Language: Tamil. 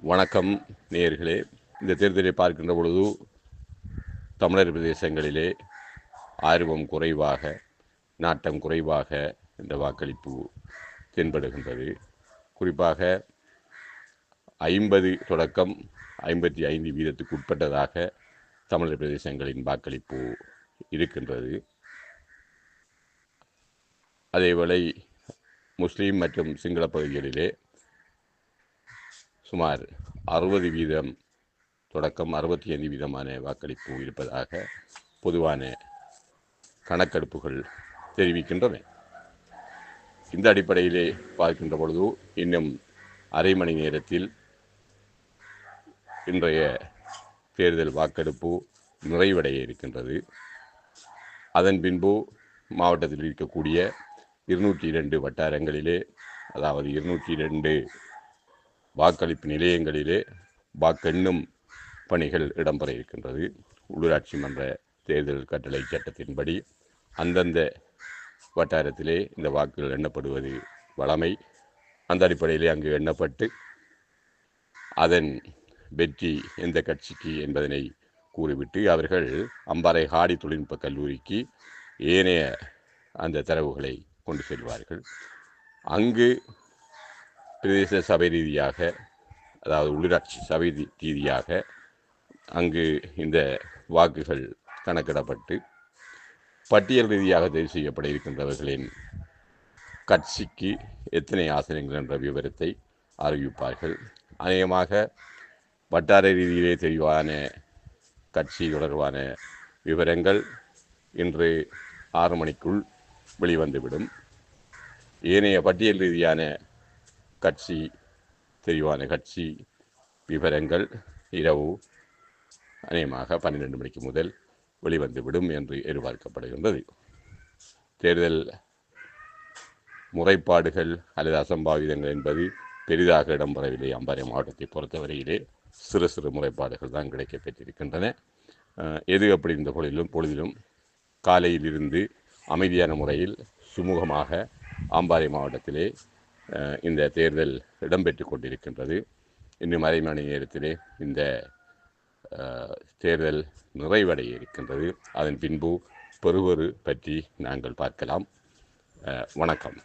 வணக்கம் நேயர்களே. இந்த தேர்தலை பார்க்கின்ற பொழுது தமிழர் பிரதேசங்களிலே ஆர்வம் குறைவாக நாட்டம் குறைவாக இந்த வாக்களிப்பு தென்படுகின்றது. குறிப்பாக ஐம்பது தொடக்கம் ஐம்பத்தி ஐந்து வீதத்துக்கு உட்பட்டதாக தமிழர் பிரதேசங்களின் வாக்களிப்பு இருக்கின்றது. அதேவேளை முஸ்லீம் மற்றும் சிங்கள பகுதிகளிலே சுமார் அறுபது வீதம் தொடக்கம் அறுபத்தி ஐந்து வீதமான வாக்களிப்பு இருப்பதாக பொதுவான கணக்கெடுப்புகள் தெரிவிக்கின்றன. இந்த அடிப்படையிலே பார்க்கின்ற பொழுது இன்னும் அரை மணி நேரத்தில் இன்றைய தேர்தல் வாக்கெடுப்பு நிறைவடைய இருக்கின்றது. அதன் பின்பு மாவட்டத்தில் இருக்கக்கூடிய இருநூற்றி இரண்டு வட்டாரங்களிலே அதாவது இருநூற்றி இரண்டு வாக்களிப்பு நிலையங்களிலே வாக்கெண்ணும் பணிகள் இடம்பெற இருக்கின்றது. உள்ளூராட்சி மன்ற தேர்தல் கட்டளை சட்டத்தின்படி அந்தந்த வட்டாரத்திலே இந்த வாக்குகள் எண்ணப்படுவது வழமை. அந்த அடிப்படையிலே அங்கு எண்ணப்பட்டு அதன் வெற்றி எந்த கட்சிக்கு என்பதனை கூறிவிட்டு அவர்கள் அம்பாறை ஹாடி தொழில்நுட்ப கல்லூரிக்கு ஏனைய அந்த தரவுகளை கொண்டு செல்வார்கள். அங்கு பிரதேச சபை ரீதியாக அதாவது உள்ளூராட்சி சபை ரீ- ரீதியாக அங்கு இந்த வாக்குகள் கணக்கிடப்பட்டு பட்டியல் ரீதியாக தெரிவு செய்யப்பட இருக்கின்றவர்களின் கட்சிக்கு எத்தனை ஆசனங்கள் என்ற விவரத்தை அறிவிப்பார்கள். அநேகமாக வட்டார ரீதியிலே தெரிவான கட்சி தொடர்பான விவரங்கள் இன்று ஆறு மணிக்குள் வெளிவந்துவிடும். ஏனைய பட்டியல் ரீதியான கட்சி தெரிவான கட்சி விவரங்கள் இரவு அநேகமாக பன்னிரெண்டு மணிக்கு முதல் வெளிவந்துவிடும் என்று எதிர்பார்க்கப்படுகின்றது. தேர்தல் முறைப்பாடுகள் அல்லது அசம்பாவிதங்கள் என்பது பெரிதாக இடம்பெறவில்லை. அம்பாறை மாவட்டத்தை பொறுத்தவரையிலே சிறு சிறு முறைப்பாடுகள் தான் கிடைக்கப் பெற்றிருக்கின்றன. எது அப்படி இருந்த பொழுதிலும் பொழுதிலும் காலையிலிருந்து அமைதியான முறையில் சுமூகமாக அம்பாறை மாவட்டத்திலே இந்த தேர்தல் இடம்பெற்று கொண்டிருக்கின்றது. இன்னும் அரை மணி நேரத்திலே இந்த தேர்தல் நிறைவடைய இருக்கின்றது. அதன் பின்பு பெறுவது பற்றி நாங்கள் பார்க்கலாம். வணக்கம்.